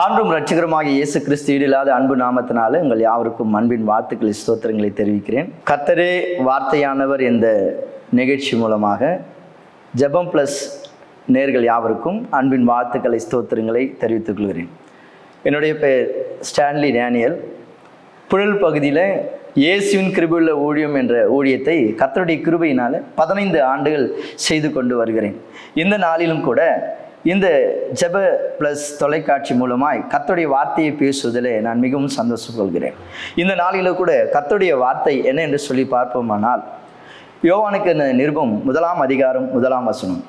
ஆண்டும் ரட்சகரமாக இயேசு கிறிஸ்து ஈடில்லாத அன்பு நாமத்தினால உங்கள் யாவருக்கும் அன்பின் வாழ்த்துக்களை ஸ்தோத்திரங்களை தெரிவிக்கிறேன். கத்தரே வார்த்தையானவர் இந்த நிகழ்ச்சி மூலமாக ஜெபம் ப்ளஸ் நேர்கள் யாவருக்கும் அன்பின் வாழ்த்துக்களை ஸ்தோத்திரங்களை தெரிவித்துக் கொள்கிறேன். என்னுடைய பெயர் ஸ்டான்லி டேனியல். புழல் பகுதியில் இயேசுவின் கிருபையுள்ள ஊழியம் என்ற ஊழியத்தை கத்தருடைய கிருபையினால் பதினைந்து ஆண்டுகள் செய்து கொண்டு வருகிறேன். இந்த நாளிலும் கூட இந்த ஜெப ப்ளஸ் தொலைக்காட்சி மூலமாய் கத்துடைய வார்த்தையை பேசுவதில் நான் மிகவும் சந்தோஷம் கொள்கிறேன் இந்த நாளில கூட கர்த்தருடைய வார்த்தை என்ன என்று சொல்லி பார்ப்போமானால் யோவானுக்கு நிருபம் முதலாம் அதிகாரம் முதலாம் வசனம்.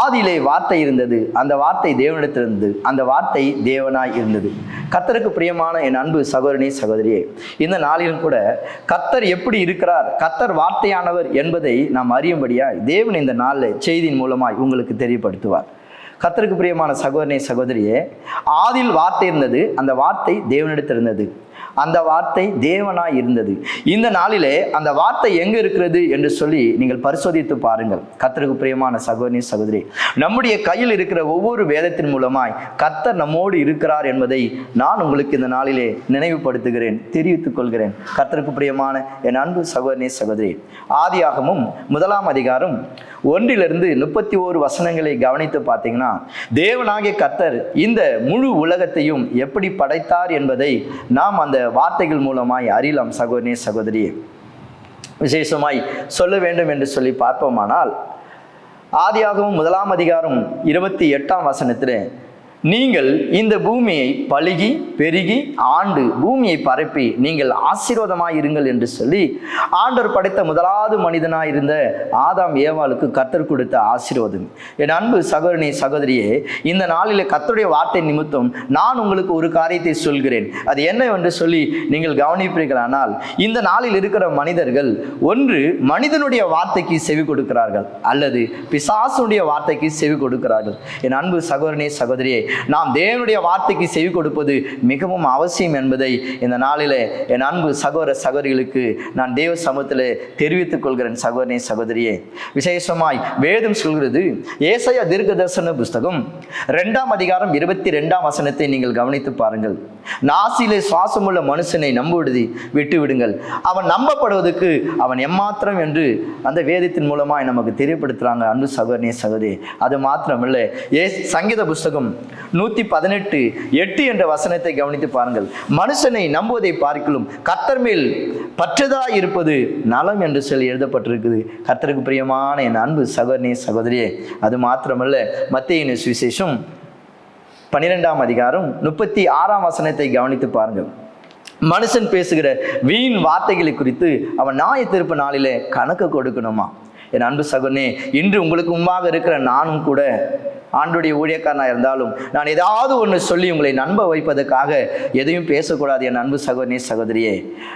ஆதியிலே வார்த்தை இருந்தது அந்த வார்த்தை தேவனிடத்தில் இருந்தது அந்த வார்த்தை தேவனாய் இருந்தது. கத்தருக்கு பிரியமான என் அன்பு சகோதரனே சகோதரியே இந்த நாளிலும் கூட கத்தர் எப்படி இருக்கிறார் கத்தர் வார்த்தையானவர் என்பதை நாம் அறியும்படியாய் தேவன் இந்த நாளில் செய்தியின் மூலமாய் உங்களுக்கு தெரியப்படுத்துவார். கத்தருக்கு பிரியமான சகோதரனே சகோதரியே ஆதில் வார்த்தை இருந்தது அந்த வார்த்தை தேவனிடத்திருந்தது அந்த வார்த்தை தேவனாய் இருந்தது. இந்த நாளிலே அந்த வார்த்தை எங்க இருக்கிறது என்று சொல்லி நீங்கள் பரிசோதித்து பாருங்கள். கத்தருக்கு பிரியமான சகோதரி சகோதரி நம்முடைய கையில் இருக்கிற ஒவ்வொரு வேதத்தின் மூலமாய் கத்தர் நம்மோடு இருக்கிறார் என்பதை நான் உங்களுக்கு இந்த நாளிலே நினைவுபடுத்துகிறேன் தெரிவித்துக் கொள்கிறேன். கத்தருக்கு பிரியமான என் அன்பு சகோதரி சகோதரி ஆதியாகமும் முதலாம் அதிகாரம் ஒன்றிலிருந்து முப்பத்தி ஓரு வசனங்களை கவனித்து பார்த்தீங்கன்னா தேவனாகிய கத்தர் இந்த முழு உலகத்தையும் எப்படி படைத்தார் என்பதை நாம் அந்த வார்த்தைகள் மூலமாய் அறியலாம் சகோதரனே சகோதரி விசேஷமாய் சொல்ல வேண்டும் என்று சொல்லி பார்ப்போமானால் ஆதியாகவும் முதலாம் அதிகாரம் இருபத்தி எட்டாம் வசனத்தில் நீங்கள் இந்த பூமியை பழுகி பெருகி ஆண்டு பூமியை பரப்பி நீங்கள் ஆசீர்வாதமாய் இருங்கள் என்று சொல்லி ஆண்டவர் படைத்த முதலாவது மனிதனாய் இருந்த ஆதாம் ஏவாளுக்கு கத்தர் கொடுத்த ஆசீர்வாதம். என் அன்பு சகோதரனே சகோதரியே இந்த நாளில் கத்தருடைய வார்த்தை நிமித்தம் நான் உங்களுக்கு ஒரு காரியத்தை சொல்கிறேன். அது என்ன என்று சொல்லி நீங்கள் கவனிப்பீர்களானால் இந்த நாளில் இருக்கிற மனிதர்கள் ஒன்று மனிதனுடைய வார்த்தைக்கு செவி கொடுக்கிறார்கள் அல்லது பிசாசுடைய வார்த்தைக்கு செவி கொடுக்கிறார்கள். என் அன்பு சகோதரனே சகோதரியே நாம் தேவனுடைய வார்த்தைக்கு செவி கொடுப்பது மிகவும் அவசியம் என்பதை இந்த நாளில் என் அன்பு சகோதர சகோதரிகளுக்கு நான் தேவ சமூகத்தில் தெரிவித்துக் கொள்கிறேன் சகோதரனே சகோதரியே. விசேஷமாய் வேதம் சொல்கிறது ஏசையா தீர்க்க தரிசன புஸ்தகம் ரெண்டாம் அதிகாரம் இருபத்தி ரெண்டாம் வசனத்தை நீங்கள் கவனித்து பாருங்கள். நாசிலே சுவாசமுள்ள மனுஷனை நம்புவதை விட்டு விடுங்கள் அவன் நம்பப்படுவதற்கு அவன் எம்மாத்திரம் என்று அந்த வேதத்தின் மூலமாய் நமக்கு தெரியப்படுத்துறாங்க அன்பு சகோதரனே சகோதரி அது மாத்திரமில்லை ஏ சங்கீத புஸ்தகம் நூற்றி பதினெட்டு எட்டு என்ற வசனத்தை கவனித்து பாருங்கள். மனுஷனை நம்புவதை பார்க்கலும் கத்தர் மேல் பற்றதா இருப்பது நலம் என்று சொல்லி எழுதப்பட்டிருக்குது. கத்தருக்கு பிரியமான என் அன்பு சகோதரனே சகோதரியே. அது மாத்திரமல்ல மத்திய சுவிசேஷம் பன்னிரெண்டாம் அதிகாரம் முப்பத்தி ஆறாம் வசனத்தை கவனித்து பாருங்கள். மனுஷன் பேசுகிற வீண் வார்த்தைகளை குறித்து அவன் நாய திருப்பு நாளிலே கணக்கு கொடுக்கணுமா? என் அன்பு சகோனே இன்று உங்களுக்கு முன்பாக இருக்கிற நானும் கூட ஆண்டுடைய ஊழியக்காரனாக இருந்தாலும் நான் ஏதாவது ஒன்று சொல்லி உங்களை நம்ப வைப்பதற்காக எதையும் பேசக்கூடாது என் அன்பு சகோதரி சகோதரியே.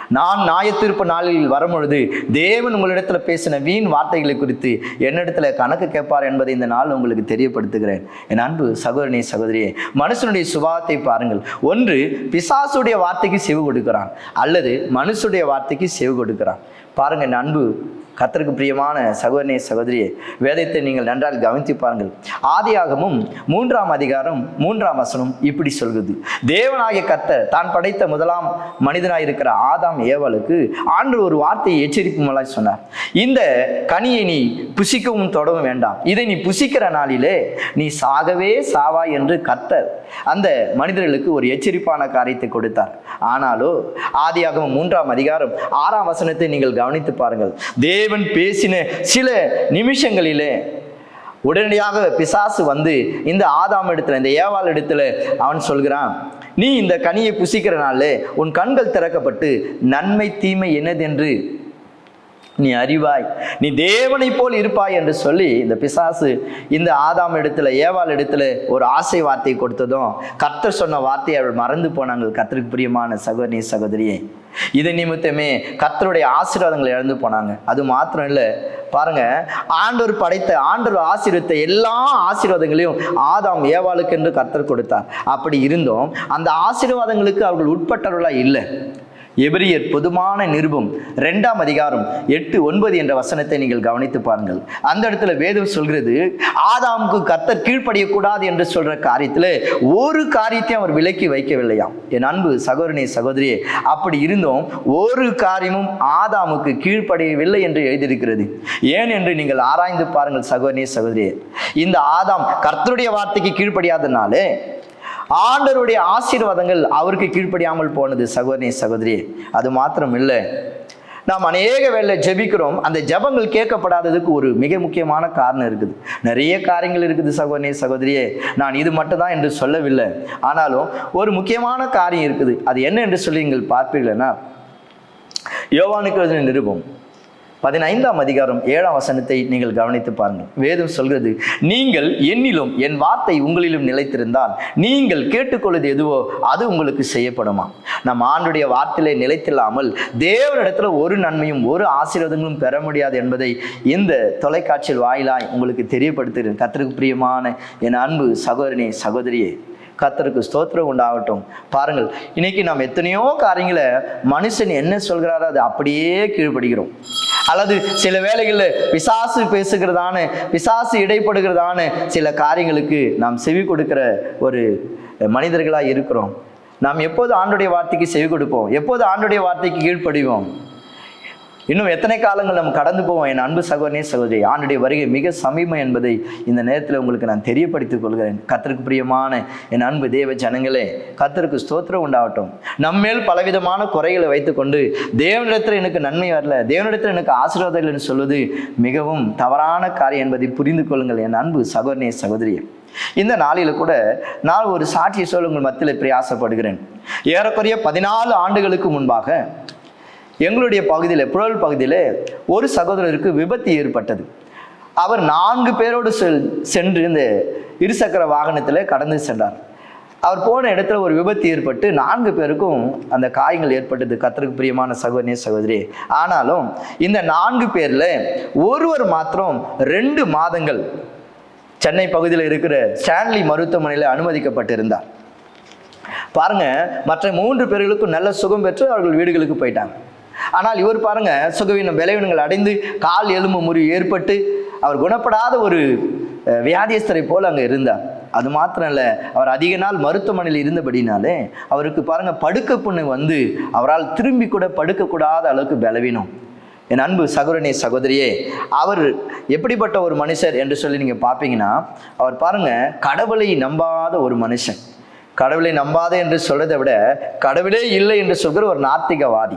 நான் நியாயத்தீர்ப்பு நாளில் வரும்பொழுது தேவன் உங்களிடத்தில் பேசின வீண் வார்த்தைகளை குறித்து என்னிடத்தில் கணக்கு கேட்பார் என்பதை இந்த நாள் உங்களுக்கு தெரியப்படுத்துகிறேன். என் அன்பு சகோதரனே சகோதரியே மனுஷனுடைய சுபாவத்தை பாருங்கள். ஒன்று பிசாசுடைய வார்த்தைக்கு செவி கொடுக்கிறான். அல்லது மனுஷனுடைய வார்த்தைக்கு செவி கொடுக்கிறான். பாருங்கள் என் அன்பு கத்தருக்கு பிரியமான சகோதரனே சகோதரியே வேதத்தை நீங்கள் நன்றால் கவனித்து பாருங்கள். ஆதியாகமும் மூன்றாம் அதிகாரம் மூன்றாம் வசனம் இப்படி சொல்கிறது. தேவனாகிய கத்தர் தான் படைத்த முதலாம் மனிதனாக இருக்கிற ஆதாம் ஏவலுக்கு ஆண்டு ஒரு வார்த்தையை எச்சரிக்குமலாய் சொன்னார். இந்த கனியை நீ புசிக்கவும் தொடவும் வேண்டாம். இதை நீ புசிக்கிற நாளிலே நீ சாகவே சாவா என்று கத்தர் அந்த மனிதர்களுக்கு ஒரு எச்சரிப்பான காரியத்தை கொடுத்தார். ஆனாலோ ஆதியாகமும் மூன்றாம் அதிகாரம் ஆறாம் வசனத்தை நீங்கள் கவனித்து பாருங்கள். தேவன் பேசின சில நிமிஷங்களிலே உடனடியாக பிசாசு வந்து இந்த ஆதாம் இடத்துல இந்த ஏவாள் இடத்துல அவன் சொல்கிறான் நீ இந்த கனியை புசிக்கிறனால உன் கண்கள் திறக்கப்பட்டு நன்மை தீமை என்னதென்று நீ அறிவாய். நீ தேவனை போல் இருப்பாய் என்று சொல்லி இந்த பிசாசு இந்த ஆதாம் இடத்துல ஏவாள் இடத்துல ஒரு ஆசை வார்த்தை கொடுத்ததும் கர்த்தர் சொன்ன வார்த்தையை அவள் மறந்து போனாங்க. கர்த்தருக்கு பிரியமான சகோதரி சகோதரியே இது நிமித்தமே கர்த்தருடைய ஆசீர்வாதங்களை இழந்து போனாங்க. அது மாத்திரம் இல்லை. பாருங்க ஆண்டவர் படைத்த ஆண்டவர் ஆசீர்வத்த எல்லா ஆசீர்வாதங்களையும் ஆதாம் ஏவாளுக்கு என்று கர்த்தர் கொடுத்தார். அப்படி இருந்தும் அந்த ஆசீர்வாதங்களுக்கு அவர்கள் உட்பட்டவர்களா இல்லை. எபிரியர் பொதுமான நிருபம் ரெண்டாம் அதிகாரம் எட்டு ஒன்பது என்ற வசனத்தை நீங்கள் கவனித்து பாருங்கள். அந்த இடத்துல வேதம் சொல்கிறது ஆதாமுக்கு கர்த்தர் கீழ்ப்படியக்கூடாது என்று சொல்ற காரியத்தில் ஒரு காரியத்தையும் அவர் விலக்கி வைக்கவில்லையாம். என் அன்பு சகோதரனே சகோதரியே அப்படி இருந்தும் ஒரு காரியமும் ஆதாமுக்கு கீழ்ப்படியவில்லை என்று எழுதியிருக்கிறது. ஏன் என்று நீங்கள் ஆராய்ந்து பாருங்கள் சகோதரனே சகோதரியே. இந்த ஆதாம் கர்த்தருடைய வார்த்தைக்கு கீழ்ப்படியாதனாலே ஆண்டருடைய ஆசீர்வாதங்கள் அவருக்கு கீழ்ப்படியாமல் போனது சகோதரி சகோதரி அது மாத்திரம் இல்லை நாம் அநேக வேலை ஜெபிக்கிறோம். அந்த ஜெபங்கள் கேட்கப்படாததுக்கு ஒரு மிக முக்கியமான காரணம் இருக்குது. நிறைய காரியங்கள் இருக்குது சகோதரி சகோதரியே. நான் இது மட்டும்தான் என்று சொல்லவில்லை. ஆனாலும் ஒரு முக்கியமான காரியம் இருக்குது. அது என்ன என்று சொல்லி நீங்கள் பார்ப்பீர்கள்னா யோவானுக்கு நிருபம். பதினைந்தாம் அதிகாரம் ஏழாம் வசனத்தை நீங்கள் கவனித்து பாருங்கள். வேதம் சொல்கிறது நீங்கள் என்னிலும் என் வார்த்தை உங்களிலும் நிலைத்திருந்தால் நீங்கள் கேட்டுக்கொள்வது எதுவோ அது உங்களுக்கு செய்யப்படுமா? நம் ஆண்டுடைய வார்த்தையிலே நிலைத்தில்லாமல் தேவனிடத்தில் ஒரு நன்மையும் ஒரு ஆசீர்வாதங்களும் பெற முடியாது என்பதை இந்த தொலைக்காட்சியில் வாயிலாய் உங்களுக்கு தெரியப்படுத்துகிறேன். கத்திற்கு பிரியமான என் அன்பு சகோதரனே சகோதரியே கத்தருக்கு ஸ்தோத்திரம் உண்டாகட்டும். பாருங்கள் இன்னைக்கு நாம் எத்தனையோ காரியங்களை மனுஷன் என்ன சொல்கிறாரோ அது அப்படியே கீழ்ப்படுகிறோம். அல்லது சில வேளைகளில் பிசாசு பேசுகிறதான பிசாசு இடைப்படுகிறதான சில காரியங்களுக்கு நாம் செவி கொடுக்கிற ஒரு மனிதர்களாக இருக்கிறோம். நாம் எப்போது ஆண்டுடைய வார்த்தைக்கு செவி கொடுப்போம்? எப்போது ஆண்டுடைய வார்த்தைக்கு கீழ்ப்படிவோம்? இன்னும் எத்தனை காலங்கள் நம்ம கடந்து போவோம்? என் அன்பு சகோதரனே சகோதரி ஆண்டுடைய வருகை மிக சமீபம் என்பதை இந்த நேரத்தில் உங்களுக்கு நான் தெரியப்படுத்திக் கொள்கிறேன். கத்தருக்கு பிரியமான என் அன்பு தேவ ஜனங்களே கத்தருக்கு ஸ்தோத்திரம் உண்டாகட்டும். நம்மேல் பலவிதமான குறைகளை வைத்துக்கொண்டு தேவனிடத்தில் எனக்கு நன்மை வரல தேவனிடத்தில் எனக்கு ஆசீர்வாதம் இல்லைன்னு சொல்வது மிகவும் தவறான காரியம் என்பதை புரிந்து கொள்ளுங்கள் என் அன்பு சகோதரனே சகோதரியே. இந்த நாளில் கூட நான் ஒரு சாட்சியை சொல்ல உங்கள் மத்தியில் பிரயாசப்படுகிறேன். ஏறக்குறைய பதினாலு ஆண்டுகளுக்கு முன்பாக எங்களுடைய பகுதியில் புழல் பகுதியில் ஒரு சகோதரருக்கு விபத்து ஏற்பட்டது. அவர் நான்கு பேரோடு செல் சென்று இந்த இருசக்கர வாகனத்தில் கடந்து சென்றார். அவர் போன இடத்துல ஒரு விபத்து ஏற்பட்டு நான்கு பேருக்கும் அந்த காயங்கள் ஏற்பட்டது. கத்தருக்கு பிரியமான சகோதரிய. சகோதரி ஆனாலும் இந்த நான்கு பேரில் ஒருவர் மாத்திரம் ரெண்டு மாதங்கள் சென்னை பகுதியில் இருக்கிற ஸ்டான்லி மருத்துவமனையில் அனுமதிக்கப்பட்டிருந்தார். பாருங்க மற்ற மூன்று பேர்களுக்கும் நல்ல சுகம் பெற்று அவர்கள் வீடுகளுக்கு போயிட்டாங்க. ஆனால் இவர் பாருங்க சுகவீனம் விளைவினங்கள் அடைந்து கால் எலும்பு முறிவு ஏற்பட்டு அவர் குணப்படாத ஒரு வியாதியஸ்தரை போல் அங்கே இருந்தார். அது மாத்திரம் இல்லை அவர் அதிக நாள் மருத்துவமனையில் இருந்தபடினாலே அவருக்கு பாருங்க படுக்க புண்ணு வந்து அவரால் திரும்பி கூட படுக்கக்கூடாத அளவுக்கு பலவீனம். என் அன்பு சகோதரனே சகோதரியே அவர் எப்படிப்பட்ட ஒரு மனுஷர் என்று சொல்லி நீங்கள் பார்ப்பீங்கன்னா அவர் பாருங்க கடவுளை நம்பாத ஒரு மனுஷன். கடவுளை நம்பாத என்று சொல்றதை விட கடவுளே இல்லை என்று சொல்கிற ஒரு நாத்திகவாதி.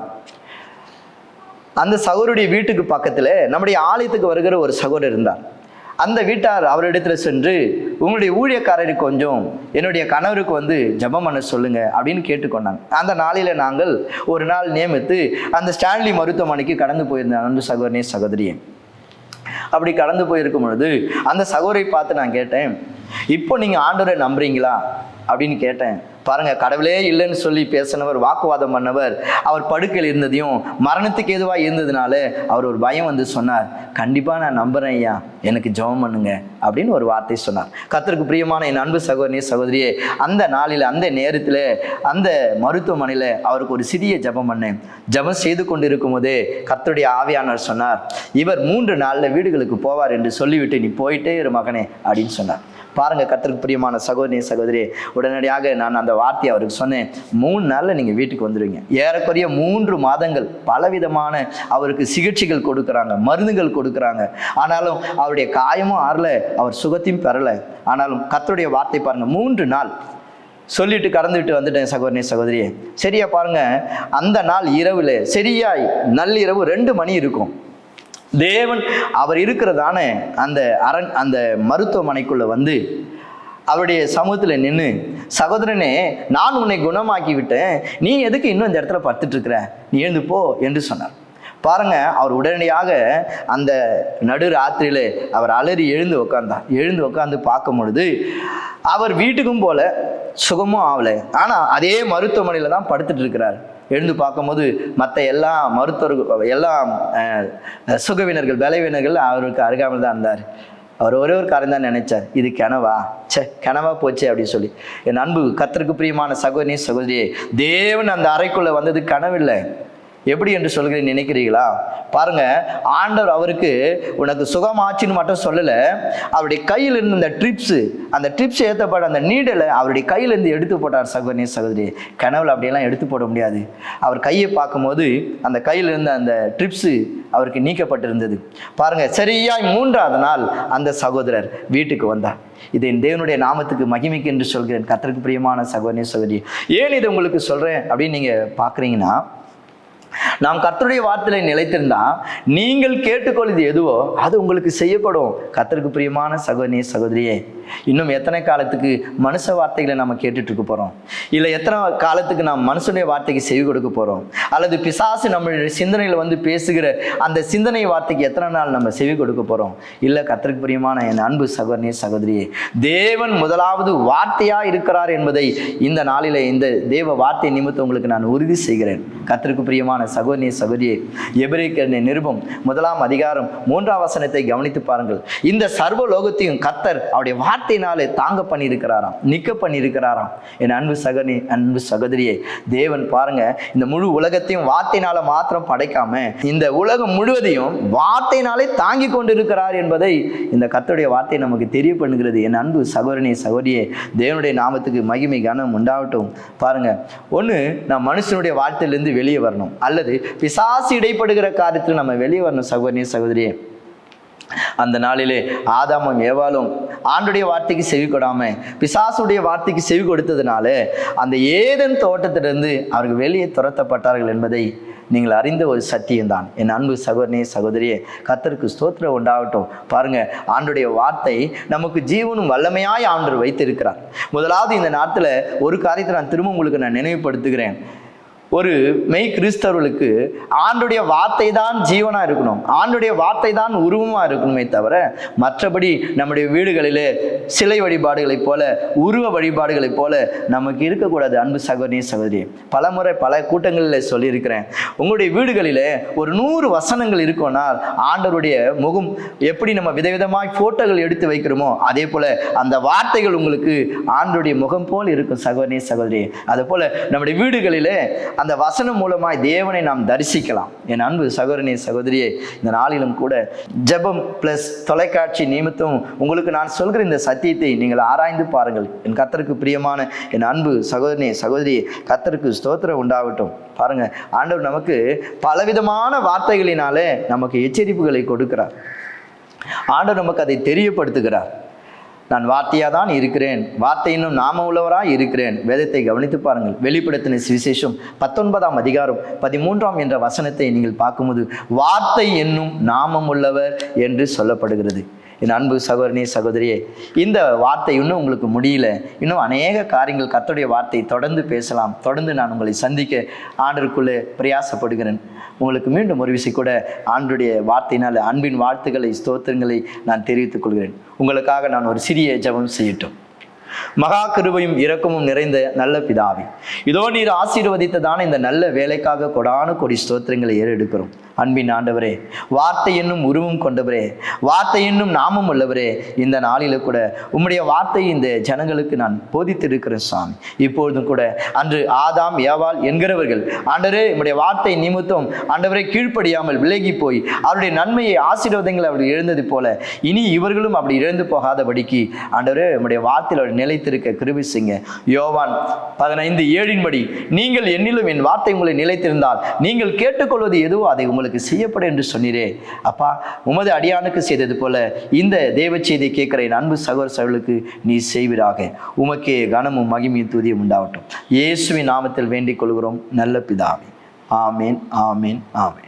அந்த சகோதருடைய வீட்டுக்கு பக்கத்தில் நம்முடைய ஆலயத்துக்கு வருகிற ஒரு சகோதரர் இருந்தார். அந்த வீட்டார் அவரிடத்துல சென்று உங்களுடைய ஊழியக்காரருக்கு கொஞ்சம் என்னுடைய கணவருக்கு வந்து ஜபம் பண்ண சொல்லுங்க அப்படின்னு கேட்டுக்கொண்டாங்க. அந்த நாளில நாங்கள் ஒரு நாள் நியமித்து அந்த ஸ்டான்லி மருத்துவமனைக்கு கடந்து போயிருந்தேன். அன்பு சகோதரனே சகோதரியே. அப்படி கடந்து போயிருக்கும் பொழுது அந்த சகோதரை பார்த்து நான் கேட்டேன் இப்போ நீங்கள் ஆண்டவரை நம்புறீங்களா? அப்படின்னு கேட்டேன். பாருங்க கடவுளே இல்லைன்னு சொல்லி பேசினவர் வாக்குவாதம் பண்ணவர் அவர் படுக்கையில் இருந்ததையும் மரணத்துக்கு எதுவாக இருந்ததுனால அவர் ஒரு பயம் வந்து சொன்னார். கண்டிப்பாக நான் நம்புறேன் ஐயா எனக்கு ஜெபம் பண்ணுங்க அப்படின்னு ஒரு வார்த்தை சொன்னார். கத்தருக்கு பிரியமான என் அன்பு சகோதரி சகோதரியே அந்த நாளில் அந்த நேரத்தில் அந்த மருத்துவமனையில் அவருக்கு ஒரு சிறிய ஜெபம் பண்ணேன். ஜெபம் செய்து கொண்டிருக்கும் போதே கத்தருடைய ஆவியானவர் சொன்னார் இவர் மூன்று நாளில் வீடுகளுக்கு போவார் என்று சொல்லிவிட்டு நீ போயிட்டே இரு மகனே அப்படின்னு சொன்னார். பாருங்க கர்த்தருக்கு பிரியமான சகோதரி சகோதரி உடனடியாக நான் அந்த வார்த்தையை அவருக்கு சொன்னேன். மூணு நாளில் நீங்கள் வீட்டுக்கு வந்துடுவீங்க ஏறக்குறைய மூன்று மாதங்கள் பலவிதமான அவருக்கு சிகிச்சைகள் கொடுக்குறாங்க மருந்துகள் கொடுக்குறாங்க. ஆனாலும் அவருடைய காயமும் ஆறல அவர் சுகத்தையும் பெறலை. ஆனாலும் கத்தருடைய வார்த்தை பாருங்க மூன்று நாள் சொல்லிட்டு கடந்துவிட்டு வந்துட்டேன் சகோதரி சகோதரியே. சரியா பாருங்க அந்த நாள் இரவில் சரியாய் நள்ளிரவு ரெண்டு மணி இருக்கும். தேவன் அவர் இருக்கிறதான அந்த அரண் அந்த மருத்துவமனைக்குள்ளே வந்து அவருடைய சமூகத்தில் நின்று சகோதரனே நான் உன்னை குணமாக்கி விட்டேன் நீ எதுக்கு இன்னும் இந்த இடத்துல படுத்துட்டு நீ எழுந்து போ என்று சொன்னார். பாருங்க அவர் உடனடியாக அந்த நடு ராத்திரியில அவர் அலறி எழுந்து உட்கார்ந்தார் எழுந்து உக்காந்து பார்க்கும் பொழுது அவர் வீட்டுக்கும் போல சுகமும் ஆகலை ஆனால் அதே மருத்துவமனையில் தான் படுத்துட்டு இருக்கிறார் எழுந்து பார்க்கும்போது மற்ற எல்லா மருத்துவர்கள் எல்லா சுகவினர்கள் பலவீனர்கள் அவருக்கு அருகாமல் தான் இருந்தார். அவர் ஒரே ஒரு காரியம் தான் நினைச்சார். இது கனவா? ச்சே கனவா போச்சு அப்படின்னு சொல்லி. என் அன்பு கத்தருக்கு பிரியமான சகோதரி சகோதரியே தேவன் அந்த அறைக்குள்ள வந்தது கனவில்லை. எப்படி என்று சொல்கிறேன் நினைக்கிறீங்களா பாருங்க ஆண்டவர் அவருக்கு உனக்கு சுகமாச்சுன்னு மட்டும் சொல்லல அவருடைய கையில் இருந்த அந்த ட்ரிப்ஸ் அந்த ட்ரிப்ஸ் ஏற்றப்பட்ட அந்த நீடலை அவருடைய கையிலேருந்து எடுத்து போட்டார் சகோதரி சகோதரி கனவுல அப்படியெல்லாம் எடுத்து போட முடியாது. அவர் கையை பார்க்கும்போது அந்த கையில் இருந்த அந்த ட்ரிப்ஸு அவருக்கு நீக்கப்பட்டிருந்தது. பாருங்க சரியாய் மூன்றாவது நாள் அந்த சகோதரர் வீட்டுக்கு வந்தார். இதை என் தேவனுடைய நாமத்துக்கு மகிமைக்கு என்று சொல்கிறேன். கத்தருக்கு பிரியமான சகோதரி சகோதரி ஏன் இதை உங்களுக்கு சொல்றேன் அப்படின்னு நீங்க பார்க்குறீங்கன்னா நாம் கர்த்தருடைய வார்த்தையில நிலைத்திருந்தா நீங்கள் கேட்டுக்கொள்வது எதுவோ அது உங்களுக்கு செய்யப்படும். கர்த்தருக்கு பிரியமான சகோதரி சகோதரியே இன்னும் எத்தனை காலத்துக்கு மனுஷ வார்த்தைகளை நம்ம கேட்டுட்டு இருக்க போறோம்? இல்லை எத்தனை காலத்துக்கு நாம் மனுஷனுடைய வார்த்தைக்கு செவி கொடுக்க போறோம்? அல்லது பிசாசு நம்மளுடைய சிந்தனையில் வந்து பேசுகிற அந்த சிந்தனை வார்த்தைக்கு எத்தனை நாள் நம்ம செவி கொடுக்க போறோம்? இல்லை கத்திரிக்கு பிரியமான என் அன்பு சகோதரி சகோதரியே தேவன் முதலாவது வார்த்தையா இருக்கிறார் என்பதை இந்த நாளில் இந்த தேவ வார்த்தை நிமித்தம் உங்களுக்கு நான் உறுதி செய்கிறேன். கத்திரிக்கு பிரியமான சகோதரி சகோதரியே எபிரேக்கரின் நிருபம் முதலாம் அதிகாரம் மூன்றாம் வசனத்தை கவனித்து பாருங்கள். இந்த சர்வ லோகத்தையும் கத்தர் அவருடைய வார்த்தையினாலே தாங்க பண்ணியிருக்கிறாராம் நிக்க பண்ணியிருக்கிறாராம். என் அன்பு சகனி அன்பு சகோதரியே தேவன் பாருங்க இந்த முழு உலகத்தையும் வார்த்தையினால மாத்திரம் படைக்காம இந்த உலகம் முழுவதையும் வார்த்தையினாலே தாங்கி கொண்டிருக்கிறார் என்பதை இந்த கத்தருடைய வார்த்தை நமக்கு தெரிய பண்ணுகிறது என் அன்பு சகோதரனே சகோதரியே தேவனுடைய நாமத்துக்கு மகிமை கனம் உண்டாகட்டும். பாருங்க ஒன்று நான் மனுஷனுடைய வார்த்தையிலிருந்து வெளியே வரணும் அல்லது பிசாசு இடைப்படுகிற காரியத்தில் நம்ம வெளியே வரணும் சகோதரி சகோதரியே. அந்த நாளிலே ஆதாமும் ஏவாளும் ஆண்டுடைய வார்த்தைக்கு செவி கொடாம பிசாசுடைய வார்த்தைக்கு செவி கொடுத்ததுனால அந்த ஏதன் தோட்டத்திலிருந்து அவர்கள் வெளியே துரத்தப்பட்டார்கள் என்பதை நீங்கள் அறிந்த ஒரு சத்தியம்தான் என் அன்பு சகோதரனே சகோதரியே கத்தருக்கு ஸ்தோத்திரம் உண்டாகட்டும். பாருங்க ஆண்டுடைய வார்த்தை நமக்கு ஜீவனும் வல்லமையாய் ஆண்டு வைத்திருக்கிறார். முதலாவது இந்த நாட்டில் ஒரு காரியத்தை நான் திரும்ப உங்களுக்கு நான் நினைவுபடுத்துகிறேன். ஒரு மெய் கிறிஸ்தவர்களுக்கு ஆண்டுடைய வார்த்தை தான் ஜீவனா இருக்கணும். ஆண்டுடைய வார்த்தை தான் உருவமா இருக்கணுமே தவிர மற்றபடி நம்முடைய வீடுகளிலே சிலை வழிபாடுகளைப் போல உருவ வழிபாடுகளைப் போல நமக்கு இருக்கக்கூடாது. அன்பு சகோதரி சகோதரி பலமுறை பல கூட்டங்களில் சொல்லியிருக்கிறேன். உங்களுடைய வீடுகளிலே ஒரு நூறு வசனங்கள் இருக்கும்னால் ஆண்டவருடைய முகம் எப்படி நம்ம விதவிதமாய் போட்டோகள் எடுத்து வைக்கிறோமோ அதே போல அந்த வார்த்தைகள் உங்களுக்கு ஆண்டுடைய முகம் போல் இருக்கும் சகோதரி சகோதரி. அதே போல நம்முடைய வீடுகளிலே அந்த வசனம் மூலமாய் தேவனை நாம் தரிசிக்கலாம். என் அன்பு சகோதரனே சகோதரியே இந்த நாளிலும் கூட ஜெபம் ப்ளஸ் தொலைக்காட்சி நிமித்தம் உங்களுக்கு நான் சொல்கிற இந்த சத்தியத்தை நீங்கள் ஆராய்ந்து பாருங்கள். என் கத்தருக்கு பிரியமான என் அன்பு சகோதரனே சகோதரியே கத்தருக்கு ஸ்தோத்திரம் உண்டாகட்டும். பாருங்க ஆண்டவர் நமக்கு பலவிதமான வார்த்தைகளினாலே நமக்கு எச்சரிப்புகளை கொடுக்கிறார். ஆண்டவர் நமக்கு அதை தெரியப்படுத்துகிறார். நான் வார்த்தையாக தான் இருக்கிறேன் வார்த்தையினும் நாம உள்ளவராக இருக்கிறேன். வேதத்தை கவனித்து பாருங்கள். வெளிப்படுத்தின சுவிசேஷம் பத்தொன்பதாம் அதிகாரம் பதிமூன்றாம் என்ற வசனத்தை நீங்கள் பார்க்கும்போது வார்த்தை என்னும் நாமம் உள்ளவர் என்று சொல்லப்படுகிறது. என் அன்பு சகோதரனே சகோதரியே இந்த வார்த்தை இன்னும் உங்களுக்கு முடியல. இன்னும் அநேக காரியங்கள் கத்தோடைய வார்த்தை தொடர்ந்து பேசலாம். தொடர்ந்து நான் உங்களை சந்திக்க ஆண்டருக்குள்ளே பிரயாசப்படுகிறேன். உங்களுக்கு மீண்டும் ஒரு விசை கூட ஆண்டுடைய வார்த்தையினால் அன்பின் வாழ்த்துக்களை ஸ்தோத்திரங்களை நான் தெரிவித்துக் கொள்கிறேன். உங்களுக்காக நான் ஒரு சிறிய ஜெபம் செய்யட்டும். மகா கிருபையும் இரக்கமும் நிறைந்த நல்ல பிதாவி. இதோ நீர் ஆசீர்வதித்ததான இந்த நல்ல வேலைக்காக கொடானு கொடி ஸ்தோத்திரங்களை ஏறெடுக்கிறோம் அன்பின் ஆண்டவரே வார்த்தை என்னும் உருவம் கொண்டவரே வார்த்தை என்னும் நாமம் உள்ளவரே இந்த நாளில கூட உம்முடைய வார்த்தை இந்த ஜனங்களுக்கு நான் போதித்திருக்கிறேன் சாமி. இப்பொழுதும் கூட அன்று ஆதாம் ஏவாள் என்கிறவர்கள் ஆண்டவரே உம்முடைய வார்த்தை நிமித்தம் ஆண்டவரை கீழ்ப்படியாமல் விலகி போய் அவருடைய நன்மையை ஆசீர்வாதங்கள் அவர்கள் இழந்தது போல இனி இவர்களும் அப்படி இழந்து போகாதபடிக்கு ஆண்டவரே உம்முடைய வார்த்தையில் அவர் நிலைத்திருக்க கிருபி யோவான் பதினைந்து ஏழின்படி நீங்கள் என்னிலும் என் வார்த்தை உங்களை நிலைத்திருந்தால் நீங்கள் கேட்டுக்கொள்வது எதுவோ அதை உங்களுக்கு செய்யப்படும் என்று சொன்னீரே. அப்பா உமது அடியானுக்கு செய்தது போல இந்த தேவ செய்தியை கேட்கிற என் அன்பு சகோதர சகோதரர்களுக்கு நீ செய்வீராக. உமக்கே கனமும் மகிமையும் துதியும் உண்டாகட்டும். இயேசுவின் நாமத்தில் வேண்டிக் கொள்கிறோம். நல்ல பிதாவே. ஆமேன் ஆமேன் ஆமேன்.